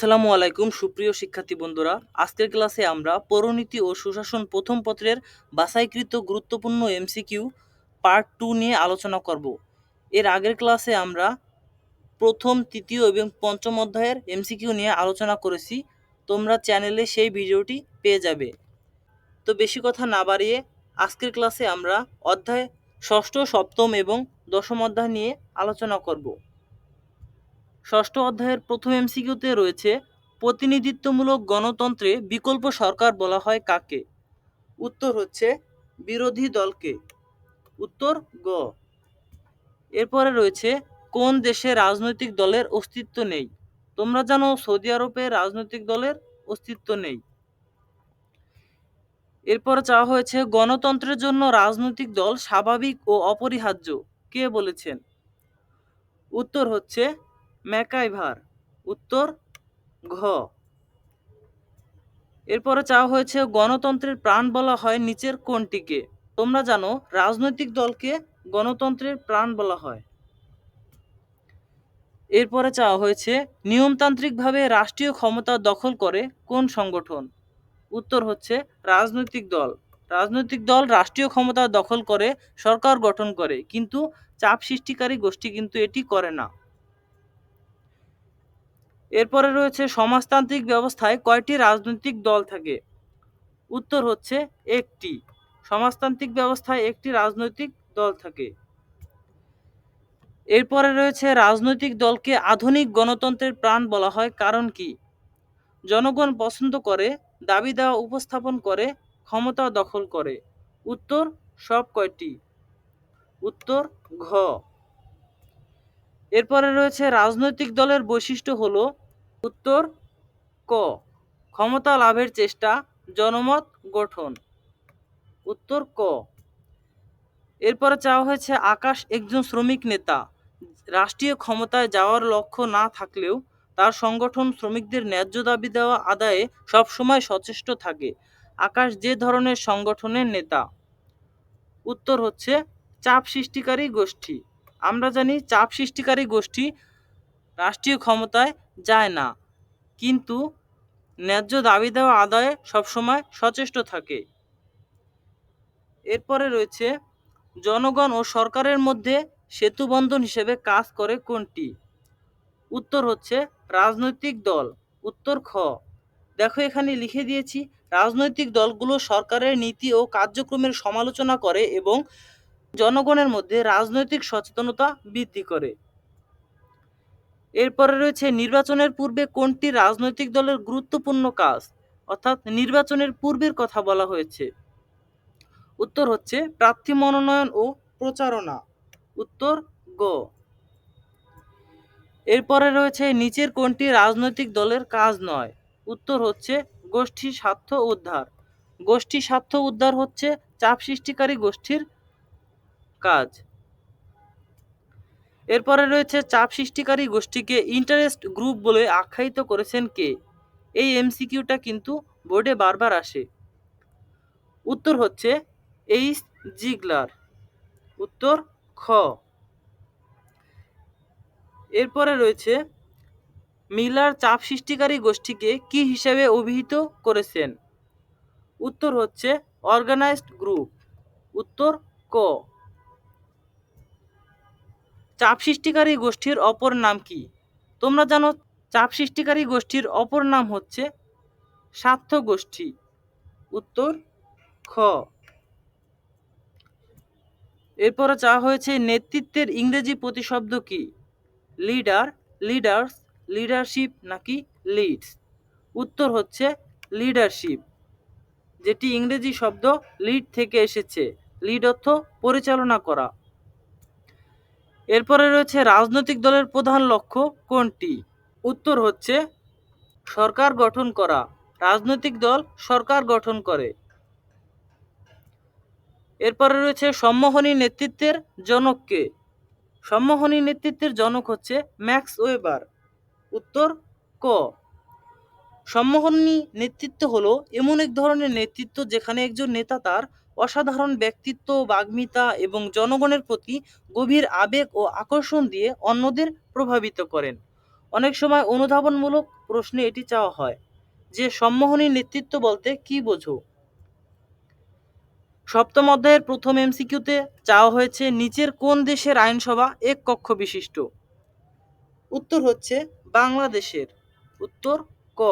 আসসালামু আলাইকুম, সুপ্রিয় শিক্ষার্থী বন্ধুরা। আজকের ক্লাসে আমরা পরনীতি ও সুশাসন প্রথম পত্রের বাছাইকৃত গুরুত্বপূর্ণ এমসিকিউ পার্ট টু নিয়ে আলোচনা করব। এর আগের ক্লাসে আমরা প্রথম, তৃতীয় এবং পঞ্চম অধ্যায়ের এমসিকিউ নিয়ে আলোচনা করেছি। তোমরা চ্যানেলে সেই ভিডিওটি পেয়ে যাবে। তো বেশি কথা না বাড়িয়ে আজকের ক্লাসে আমরা অধ্যায় ষষ্ঠ, সপ্তম এবং দশম অধ্যায় নিয়ে আলোচনা করব। ষষ্ঠ অধ্যায়ের প্রথম এমসিকিউতে রয়েছে, প্রতিনিধিত্বমূলক গণতন্ত্রে বিকল্প সরকার বলা হয় কাকে? উত্তর হচ্ছে, বিরোধী দলকে। উত্তর, গ। এরপরে রয়েছে, কোন দেশে রাজনৈতিক দলের অস্তিত্ব নেই? তোমরা জানো, সৌদি আরবে রাজনৈতিক দলের অস্তিত্ব নেই। এরপরে চাওয়া হয়েছে, গণতন্ত্রের জন্য রাজনৈতিক দল স্বাভাবিক ও অপরিহার্য। কে বলেছেন? উত্তর হচ্ছে ম্যাকাইভার। উত্তর, ঘ। এরপরে চাওয়া হয়েছে, গণতন্ত্রের প্রাণ বলা হয় নিচের কোনটিকে তোমরা জানো, রাজনৈতিক দলকে গণতন্ত্রের প্রাণ বলা হয়। এরপরে চাওয়া হয়েছে, নিয়মতান্ত্রিকভাবে রাষ্ট্রীয় ক্ষমতা দখল করে কোন সংগঠন? উত্তর হচ্ছে, রাজনৈতিক দল। রাজনৈতিক দল রাষ্ট্রীয় ক্ষমতা দখল করে সরকার গঠন করে, কিন্তু চাপ সৃষ্টিকারী গোষ্ঠী কিন্তু এটি করে না। এরপরে রয়েছে সমাজতান্ত্রিক ব্যবস্থায় কয়টি রাজনৈতিক দল থাকে? উত্তর হচ্ছে একটি। সমাজতান্ত্রিক ব্যবস্থায় একটি রাজনৈতিক দল থাকে। এরপরে রয়েছে রাজনৈতিক দলকে আধুনিক গণতন্ত্রের প্রাণ বলা হয়। কারণ কি? জনগণ পছন্দ করে, দাবি দেওয়া উপস্থাপন করে, ক্ষমতা দখল করে। উত্তর সব কয়টি? উত্তর ঘ। এরপরে রয়েছে রাজনৈতিক দলের বৈশিষ্ট্য হলো উত্তর, ক। ক্ষমতা লাভের চেষ্টা, জনমত গঠন। উত্তর, ক। এরপরে চাওয়া হয়েছে আকাশ একজন শ্রমিক নেতা। রাষ্ট্রীয় ক্ষমতায় যাওয়ার লক্ষ্য না থাকলেও তার সংগঠন শ্রমিকদের ন্যায্য দাবি দেওয়া আদায়ে সবসময় সচেষ্ট থাকে। আকাশ যে ধরনের সংগঠনের নেতা। উত্তর হচ্ছে, চাপ সৃষ্টিকারী গোষ্ঠী। আমরা জানি, চাপ সৃষ্টিকারী গোষ্ঠী রাষ্ট্রীয় ক্ষমতায় যায় না। কিন্তু ন্যায্য দাবি দেওয়া আদায়ে সবসময় সচেষ্ট থাকে। এরপরে রয়েছে, জনগণ ও সরকারের মধ্যে সেতুবন্ধন হিসেবে কাজ করে কোনটি? উত্তর হচ্ছে, রাজনৈতিক দল। উত্তর খ। দেখো এখানে লিখে দিয়েছি, রাজনৈতিক দলগুলো সরকারের নীতি ও কার্যক্রমের সমালোচনা করে এবং জনগণের মধ্যে রাজনৈতিক সচেতনতা বৃদ্ধি করে। এরপরে রয়েছে নির্বাচনের পূর্বে কোনটি রাজনৈতিক দলের গুরুত্বপূর্ণ কাজ? অর্থাৎ নির্বাচনের পূর্বের কথা বলা হয়েছে। উত্তর হচ্ছে প্রার্থী মনোনয়ন ও প্রচারণা। উত্তর গ। এরপরে রয়েছে নিচের কোনটি রাজনৈতিক দলের কাজ নয়? উত্তর হচ্ছে গোষ্ঠী স্বার্থ উদ্ধার। গোষ্ঠী স্বার্থ উদ্ধার হচ্ছে চাপ সৃষ্টিকারী গোষ্ঠীর কাজ। এরপরে রয়েছে চাপ সৃষ্টিকারী গোষ্ঠীকে ইন্টারেস্ট গ্রুপ বলে আখ্যায়িত করেছেন কে? এই এমসিকিউটা কিন্তু বোর্ডে বারবার আসে। উত্তর হচ্ছে এইচ জিগলার উত্তর খ। এরপরে রয়েছে মিলার চাপ সৃষ্টিকারী গোষ্ঠীকে কি হিসেবে অভিহিত করেছেন? উত্তর হচ্ছে অর্গানাইজড গ্রুপ উত্তর ক। চাপ সৃষ্টিকারী গোষ্ঠীর অপর নাম কি? তোমরা জানো চাপ সৃষ্টিকারী গোষ্ঠীর অপর নাম হচ্ছে স্বার্থ গোষ্ঠী। উত্তর, খ। এরপরে চাওয়া হয়েছে নেতৃত্বের ইংরেজি প্রতিশব্দ কি? লিডার, লিডার্স, লিডারশিপ নাকি লিডস? উত্তর হচ্ছে লিডারশিপ, যেটি ইংরেজি শব্দ লিড থেকে এসেছে। লিড অর্থ পরিচালনা করা। এরপরে রয়েছে রাজনৈতিক দলের প্রধান লক্ষ্য কোনটি? উত্তর হচ্ছে, সরকার গঠন করা। রাজনৈতিক দল সরকার গঠন করে। এরপরে রয়েছে, সম্মোহনী নেতৃত্বের জনককে। সম্মোহনী নেতৃত্বের জনক হচ্ছে ম্যাক্স ওয়েবার। উত্তর, ক। সম্মোহনী নেতৃত্ব হলো এমন এক ধরনের নেতৃত্ব যেখানে একজন নেতা তার অসাধারণ ব্যক্তিত্ব, বাগ্মিতা এবং জনগণের প্রতি গভীর আবেগ ও আকর্ষণ দিয়ে অন্যদের প্রভাবিত করেন। অনেক সময় অনুধাবনমূলক প্রশ্নে এটি চাওয়া হয়, যে সম্মোহনী নেতৃত্ব বলতে কি বোঝো? সপ্তম অধ্যায়ের প্রথম এমসিকিউতে চাওয়া হয়েছে, নিচের কোন দেশের আইনসভা এক কক্ষ বিশিষ্ট? উত্তর হচ্ছে, বাংলাদেশের। উত্তর, ক।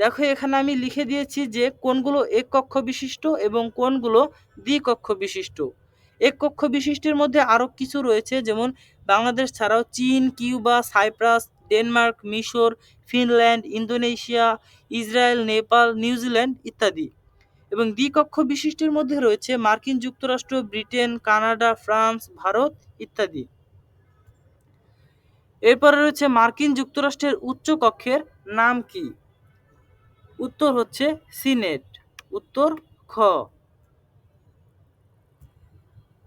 দেখো, এখানে আমি লিখে দিয়েছি যে কোনগুলো এক কক্ষ বিশিষ্ট এবং কোনগুলো দ্বিকক্ষ বিশিষ্ট। এক কক্ষ বিশিষ্টের মধ্যে আরও কিছু রয়েছে, যেমন বাংলাদেশ ছাড়াও চীন, কিউবা, সাইপ্রাস, ডেনমার্ক, মিশর, Finland, Indonesia, Israel, Nepal, New Zealand ইত্যাদি। এবং দ্বিকক্ষ বিশিষ্টের মধ্যে রয়েছে মার্কিন যুক্তরাষ্ট্র, ব্রিটেন, কানাডা, ফ্রান্স, ভারত ইত্যাদি। এরপরে রয়েছে মার্কিন যুক্তরাষ্ট্রের উচ্চ কক্ষের নাম কি? উত্তর হচ্ছে সিনেট উত্তর খ।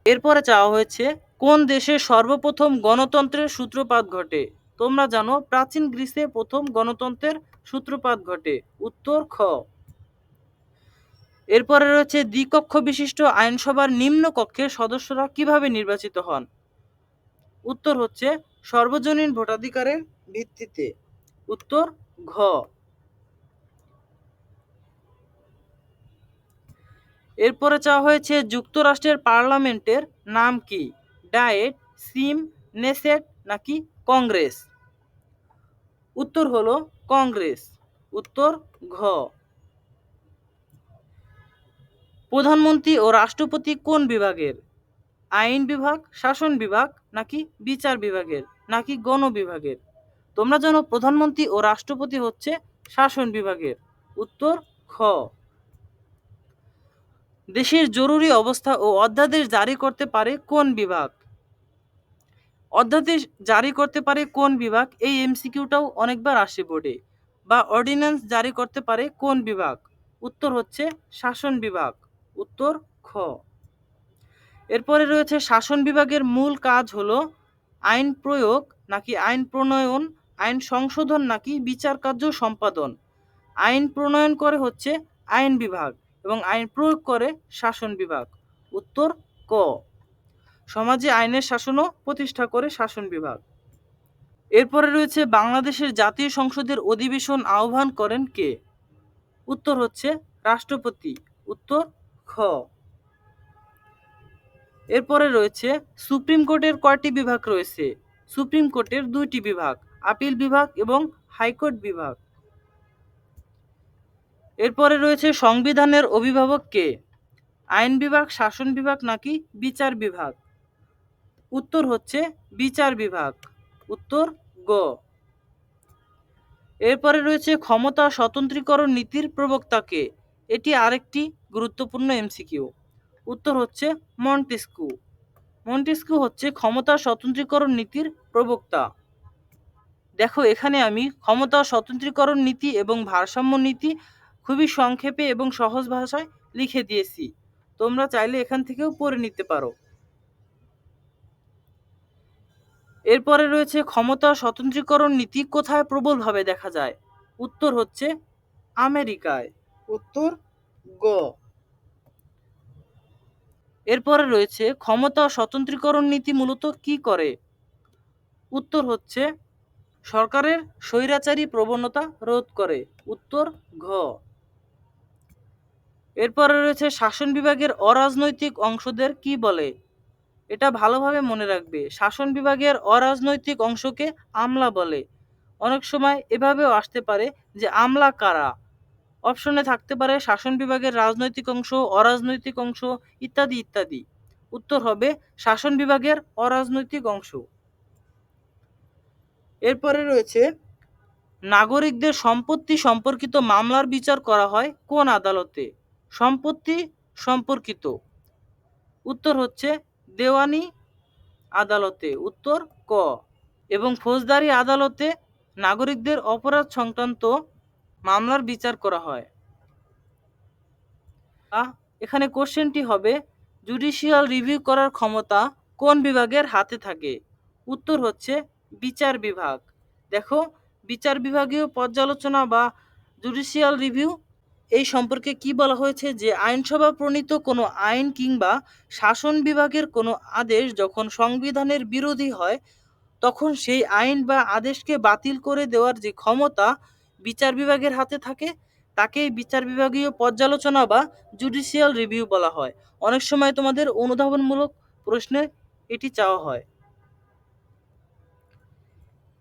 এরপরে চাওয়া হয়েছে, কোন দেশে সর্বপ্রথম গণতন্ত্রের সূত্রপাত ঘটে? তোমরা জানো প্রাচীন গ্রিসে প্রথম গণতন্ত্রের সূত্রপাত ঘটে। উত্তর খ। এরপরে রয়েছে দ্বিকক্ষ বিশিষ্ট আইনসভার নিম্ন কক্ষের সদস্যরা কীভাবে নির্বাচিত হন? উত্তর হচ্ছে, সর্বজনীন ভোটাধিকারের ভিত্তিতে। উত্তর ঘ। এরপরে চাওয়া হয়েছে যুক্তরাষ্ট্রের পার্লামেন্টের নাম কি? ডায়েট, সিম, নেসেট নাকি কংগ্রেস? উত্তর হলো কংগ্রেস। উত্তর ঘ। প্রধানমন্ত্রী ও রাষ্ট্রপতি কোন বিভাগের? আইন বিভাগ, শাসন বিভাগ নাকি বিচার বিভাগের নাকি গণ বিভাগের? তোমরা জানো প্রধানমন্ত্রী ও রাষ্ট্রপতি হচ্ছে শাসন বিভাগের। উত্তর খ দেশের জরুরি অবস্থা ও অধ্যাদেশ জারি করতে পারে কোন বিভাগ? অধ্যাদেশ জারি করতে পারে কোন বিভাগ? এই এমসিকিউটাও অনেকবার আসে বোর্ডে। বা অর্ডিন্যান্স জারি করতে পারে কোন বিভাগ? উত্তর হচ্ছে শাসন বিভাগ। উত্তর খ। এরপরে রয়েছে শাসন বিভাগের মূল কাজ হলো আইন প্রয়োগ নাকি আইন প্রণয়ন, আইন সংশোধন নাকি বিচার কার্য সম্পাদন। আইন প্রণয়ন করে হচ্ছে আইন বিভাগ। এবং আইন প্রয়োগ করে শাসন বিভাগ। উত্তর, ক। সমাজে আইনের শাসনও প্রতিষ্ঠা করে শাসন বিভাগ। এরপরে রয়েছে বাংলাদেশের জাতীয় সংসদের অধিবেশন আহ্বান করেন কে? উত্তর হচ্ছে রাষ্ট্রপতি, উত্তর, খ। এরপরে রয়েছে সুপ্রিম কোর্টের কয়টি বিভাগ রয়েছে? সুপ্রিম কোর্টের দুইটি বিভাগ, আপিল বিভাগ এবং হাইকোর্ট বিভাগ। এরপরে রয়েছে সংবিধানের অভিভাবক কে? আইন বিভাগ, শাসন বিভাগ নাকি বিচার বিভাগ? উত্তর হচ্ছে বিচার বিভাগ। উত্তর গ। এরপরে রয়েছে ক্ষমতা স্বতন্ত্রীকরণ নীতির প্রবক্তাকে এটি আরেকটি গুরুত্বপূর্ণ এমসিকিউ। উত্তর হচ্ছে মন্টেস্কু। মন্টেস্কু হচ্ছে ক্ষমতা স্বতন্ত্রীকরণ নীতির প্রবক্তা। দেখো, এখানে আমি ক্ষমতা স্বতন্ত্রীকরণ নীতি এবং ভারসাম্য নীতি খুবই সংক্ষেপে এবং সহজ ভাষায় লিখে দিয়েছি। তোমরা চাইলে এখান থেকেও পড়ে নিতে পারো। এরপরে রয়েছে ক্ষমতা স্বতন্ত্রীকরণ নীতি কোথায় প্রবলভাবে দেখা যায়? উত্তর হচ্ছে আমেরিকায়। উত্তর গ। এরপরে রয়েছে ক্ষমতা স্বতন্ত্রীকরণ নীতি মূলত কি করে? উত্তর হচ্ছে সরকারের স্বৈরাচারী প্রবণতা রোধ করে। উত্তর ঘ। এরপরে রয়েছে শাসন বিভাগের অরাজনৈতিক অংশদের কি বলে? এটা ভালোভাবে মনে রাখবে। শাসন বিভাগের অরাজনৈতিক অংশকে আমলা বলে। অনেক সময় এভাবেও আসতে পারে যে আমলা কারা? অপশনে থাকতে পারে শাসন বিভাগের রাজনৈতিক অংশ, অরাজনৈতিক অংশ ইত্যাদি ইত্যাদি। উত্তর হবে শাসন বিভাগের অরাজনৈতিক অংশ। এরপরে রয়েছে, নাগরিকদের সম্পত্তি সম্পর্কিত মামলার বিচার করা হয় কোন আদালতে? সম্পত্তি সম্পর্কিত। উত্তর হচ্ছে, দেওয়ানি আদালতে। উত্তর, ক। এবং ফৌজদারি আদালতে নাগরিকদের অপরাধ সংক্রান্ত মামলার বিচার করা হয়। এখানে কোশ্চেনটি হবে, জুডিশিয়াল রিভিউ করার ক্ষমতা কোন বিভাগের হাতে থাকে? উত্তর হচ্ছে, বিচার বিভাগ। দেখো, বিচার বিভাগীয় পর্যালোচনা বা জুডিশিয়াল রিভিউ এই সম্পর্কে কি বলা হয়েছে যে আইনসভা প্রণীত কোনো আইন কিংবা শাসন বিভাগের কোনো আদেশ যখন সংবিধানের বিরোধী হয়, তখন সেই আইন বা আদেশকে বাতিল করে দেওয়ার যে ক্ষমতা বিচার বিভাগের হাতে থাকে, তাকেই বিচার বিভাগীয় পর্যালোচনা বা জুডিশিয়াল রিভিউ বলা হয়। অনেক সময় তোমাদের অনুধাবনমূলক প্রশ্নে এটি চাওয়া হয়।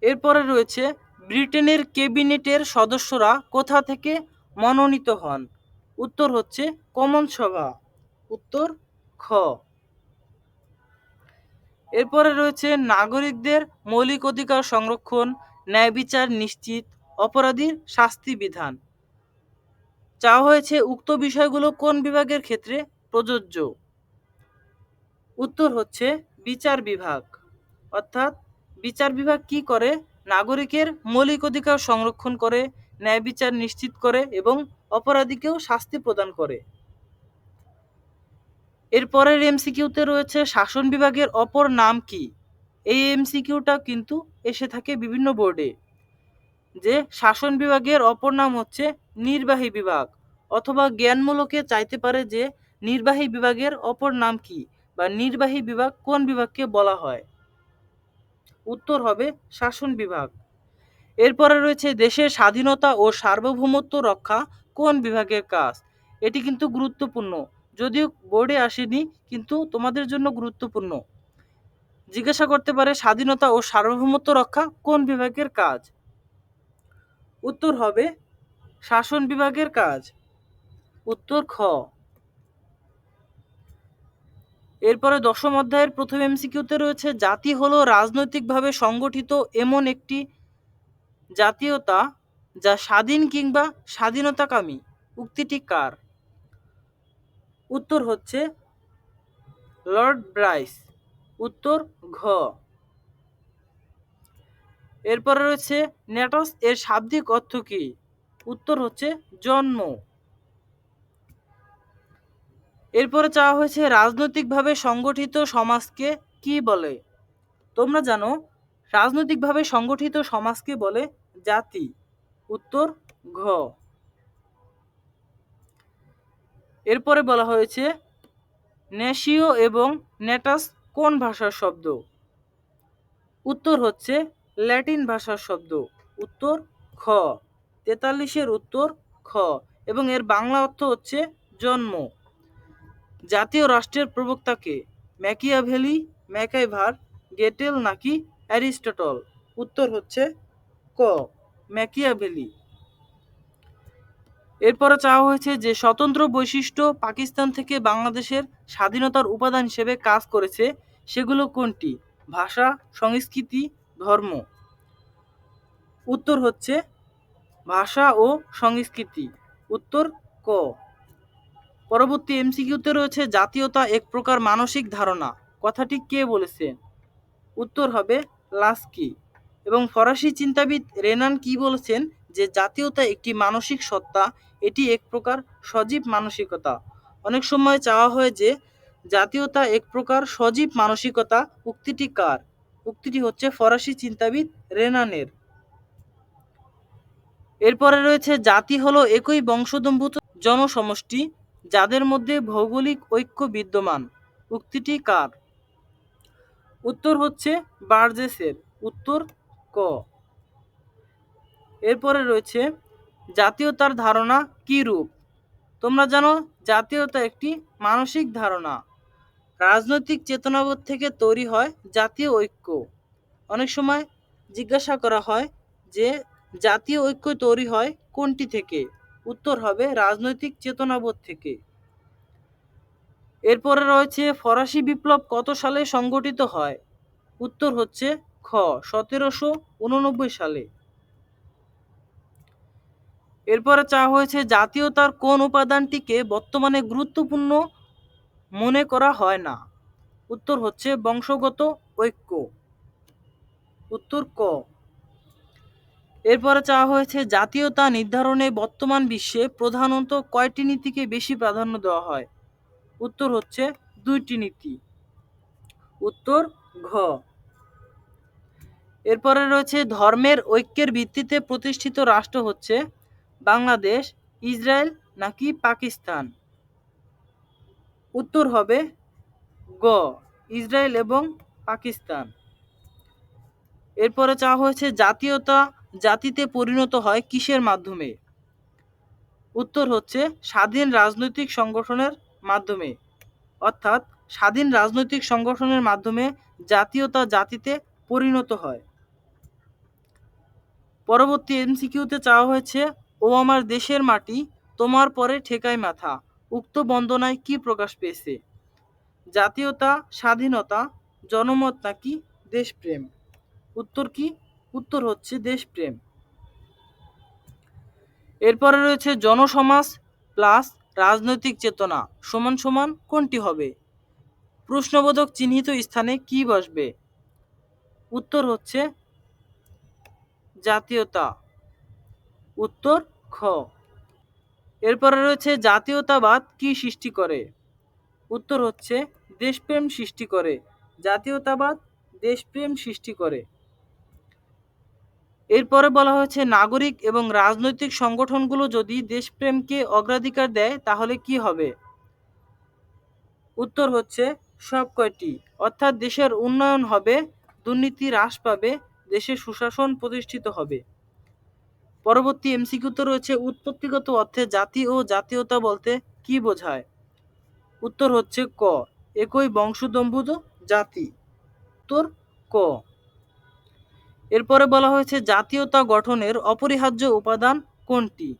এরপরে রয়েছে, ব্রিটেনের ক্যাবিনেটের সদস্যরা কোথা থেকে মনোনীত হন। উত্তর হচ্ছে কমন সভা। উত্তর খ। এরপরে রয়েছে নাগরিকদের মৌলিক অধিকার সংরক্ষণ, ন্যায় বিচার নিশ্চিত, অপরাধীর শাস্তি বিধান। চাওয়া হয়েছে উক্ত বিষয়গুলো কোন বিভাগের ক্ষেত্রে প্রযোজ্য? উত্তর হচ্ছে বিচার বিভাগ। অর্থাৎ বিচার বিভাগ কি করে? নাগরিকের মৌলিক অধিকার সংরক্ষণ করে ন্যায় বিচার নিশ্চিত করে এবং অপরাধীকেও শাস্তি প্রদান করে। এরপরের এমসিকিউতে রয়েছে শাসন বিভাগের অপর নাম কি? এই এমসিকিউটা কিন্তু এসে থাকে বিভিন্ন বোর্ডে যে শাসন বিভাগের অপর নাম হচ্ছে নির্বাহী বিভাগ, অথবা জ্ঞানমূলকে চাইতে পারে যে নির্বাহী বিভাগের অপর নাম কি বা নির্বাহী বিভাগ কোন বিভাগকে বলা হয়? উত্তর হবে শাসন বিভাগ। এরপরে রয়েছে দেশের স্বাধীনতা ও সার্বভৌমত্ব রক্ষা কোন বিভাগের কাজ? এটি কিন্তু গুরুত্বপূর্ণ। যদিও বোর্ডে আসেনি, কিন্তু তোমাদের জন্য গুরুত্বপূর্ণ। জিজ্ঞাসা করতে পারে, স্বাধীনতা ও সার্বভৌমত্ব রক্ষা কোন বিভাগের কাজ? উত্তর হবে, শাসন বিভাগের কাজ। উত্তর খ। এরপরে দশম অধ্যায়ের প্রথম এমসিকিউতে রয়েছে, জাতি হলো রাজনৈতিকভাবে সংগঠিত এমন একটি জাতীয়তা যা স্বাধীন কিংবা স্বাধীনতাকামী। উক্তিটি কার? উত্তর হচ্ছে লর্ড ব্রাইস। উত্তর ঘ। এরপরে রয়েছে নেটস, এর শাব্দিক অর্থ কি? উত্তর হচ্ছে জন্ম। এরপরে চাওয়া হয়েছে রাজনৈতিকভাবে সংগঠিত সমাজকে কি বলে? তোমরা জানো, রাজনৈতিকভাবে সংগঠিত সমাজকে বলে জাতি। উত্তর, ঘ। এরপরে বলা হয়েছে নেশীয় এবং নেটাস কোন ভাষার শব্দ? উত্তর হচ্ছে, ল্যাটিন ভাষার শব্দ। উত্তর, খ। তেতাল্লিশের উত্তর, খ। এবং এর বাংলা অর্থ হচ্ছে, জন্ম। জাতীয় রাষ্ট্রের প্রবক্তাকে, ম্যাকিয়াভেলি, ম্যাকাইভার, গেটেল নাকি অ্যারিস্টটল? উত্তর হচ্ছে ক ম্যাকিয়াভেলি এরপরে চাওয়া হয়েছে যে স্বতন্ত্র বৈশিষ্ট্য পাকিস্তান থেকে বাংলাদেশের স্বাধীনতার উপাদান হিসেবে কাজ করেছে সেগুলো কোনটি? ভাষা, সংস্কৃতি, ধর্ম। উত্তর হচ্ছে ভাষা ও সংস্কৃতি। উত্তর ক। পরবর্তী এমসিকিউতে রয়েছে জাতীয়তা এক প্রকার মানসিক ধারণা। কথাটি কে বলেছেন উত্তর হবে লাস্কি। এবং ফরাসি চিন্তাবিদ রেনান কি বলেছেন যে জাতীয়তা একটি মানসিক সত্তা, এটি এক প্রকার সজীব মানসিকতা। অনেক সময় চাওয়া হয় যে জাতীয়তা এক প্রকার সজীব মানসিকতা, উক্তিটি কার? উক্তিটি হচ্ছে ফরাসি চিন্তাবিদ রেনানের। এরপরে রয়েছে, জাতি হলো একই বংশোদ্ভূত জনসমষ্টি, যাদের মধ্যে ভৌগোলিক ঐক্য বিদ্যমান। উক্তিটি কার? উত্তর হচ্ছে বার্জেসের। উত্তর ক। এরপরে রয়েছে, জাতীয়তার ধারণা কি রূপ? তোমরা জানো, জাতীয়তা একটি মানসিক ধারণা। রাজনৈতিক চেতনাবোধ থেকে তৈরি হয় জাতীয় ঐক্য। অনেক সময় জিজ্ঞাসা করা হয় যে, জাতীয় ঐক্য তৈরি হয় কোনটি থেকে? উত্তর হবে, রাজনৈতিক চেতনাবোধ থেকে। এরপরে রয়েছে, ফরাসি বিপ্লব কত সালে সংগঠিত হয়? উত্তর হচ্ছে সতেরোশো উননব্বই সালে। এরপরে চা হয়েছে জাতীয়তার কোন উপাদানটিকে বর্তমানে গুরুত্বপূর্ণ মনে করা হয় না। উত্তর হচ্ছে বংশগত ঐক্য। উত্তর ক। এরপরে চাওয়া হয়েছে জাতীয়তা নির্ধারণে বর্তমান বিশ্বে প্রধানত কয়টি নীতিকে বেশি প্রাধান্য দেওয়া হয়? উত্তর হচ্ছে দুইটি নীতি। উত্তর ঘ। এরপরে রয়েছে, ধর্মের ঐক্যের ভিত্তিতে প্রতিষ্ঠিত রাষ্ট্র হচ্ছে বাংলাদেশ, ইসরায়েল নাকি পাকিস্তান। উত্তর হবে গ, ইসরায়েল এবং পাকিস্তান। এরপরে চাওয়া হয়েছে, জাতীয়তা জাতিতে পরিণত হয় কিসের মাধ্যমে? উত্তর হচ্ছে, স্বাধীন রাজনৈতিক সংগঠনের মাধ্যমে। অর্থাৎ, স্বাধীন রাজনৈতিক সংগঠনের মাধ্যমে জাতীয়তা জাতিতে পরিণত হয়। পরবর্তী এমসিকিউতে চাওয়া হয়েছে, ও আমার দেশের মাটি, তোমার পরে ঠেকাই মাথা। উক্ত বন্দনায় কি প্রকাশ পেয়েছে? জাতীয়তা, স্বাধীনতা, জনমত নাকি দেশপ্রেম? উত্তর কি? উত্তর হচ্ছে দেশপ্রেম। এরপরে রয়েছে জনসমাজ প্লাস রাজনৈতিক চেতনা। সমান সমান কোনটি হবে? প্রশ্নবোধক চিহ্নিত স্থানে কি বসবে? উত্তর হচ্ছে জাতীয়তা। উত্তর, খ। এরপরে রয়েছে জাতীয়তাবাদ কি সৃষ্টি করে? উত্তর হচ্ছে দেশপ্রেম সৃষ্টি করে। জাতীয়তাবাদ দেশপ্রেম সৃষ্টি করে। এরপরে বলা হয়েছে নাগরিক এবং রাজনৈতিক সংগঠনগুলো যদি দেশপ্রেমকে অগ্রাধিকার দেয়, তাহলে কি হবে? উত্তর হচ্ছে সব কয়টি অর্থাৎ দেশের উন্নয়ন হবে, দুর্নীতি হ্রাস পাবে দেশে সুশাসন প্রতিষ্ঠিত হবে। পরবর্তী এমসিকিউতে রয়েছে উৎপত্তিগত অর্থে জাতি ও জাতীয়তা বলতে কি বোঝায়? উত্তর হচ্ছে ক, একই বংশোদ্ভূত জাতি। উত্তর ক। এরপরে বলা হয়েছে জাতীয়তা গঠনের অপরিহার্য উপাদান কোনটি?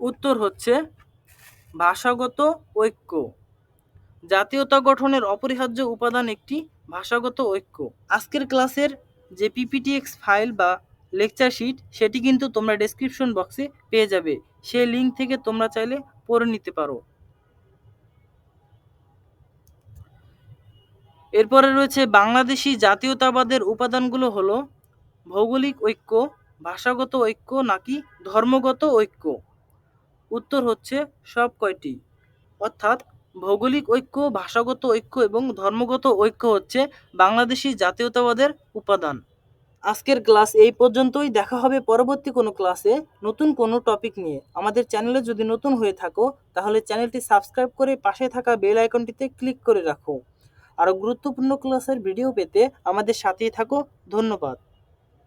উত্তর হচ্ছে ভাষাগত ঐক্য। জাতীয়তা গঠনের অপরিহার্য উপাদান একটি ভাষাগত ঐক্য। আজকের ক্লাসের যে পিপিটিএক্স ফাইল বা লেকচার শিট সেটি কিন্তু তোমরা ডেসক্রিপশন বক্সে পেয়ে যাবে। সেই লিঙ্ক থেকে তোমরা চাইলে পড়ে নিতে পারো। এরপরে রয়েছে বাংলাদেশি জাতীয়তাবাদের উপাদানগুলো হলো ভৌগোলিক ঐক্য, ভাষাগত ঐক্য নাকি ধর্মগত ঐক্য? উত্তর হচ্ছে সব কয়টি। অর্থাৎ ভৌগোলিক ঐক্য, ভাষাগত ঐক্য এবং ধর্মগত ঐক্য হচ্ছে বাংলাদেশি জাতীয়তাবাদের উপাদান। আজকের ক্লাস এই পর্যন্তই। দেখা হবে পরবর্তী কোনো ক্লাসে নতুন কোনো টপিক নিয়ে। আমাদের চ্যানেলে যদি নতুন হয়ে থাকো, তাহলে চ্যানেলটি সাবস্ক্রাইব করে পাশে থাকা বেল আইকনটিতে ক্লিক করে রাখো। আরও গুরুত্বপূর্ণ ক্লাসের ভিডিও পেতে আমাদের সাথেই থাকো। ধন্যবাদ।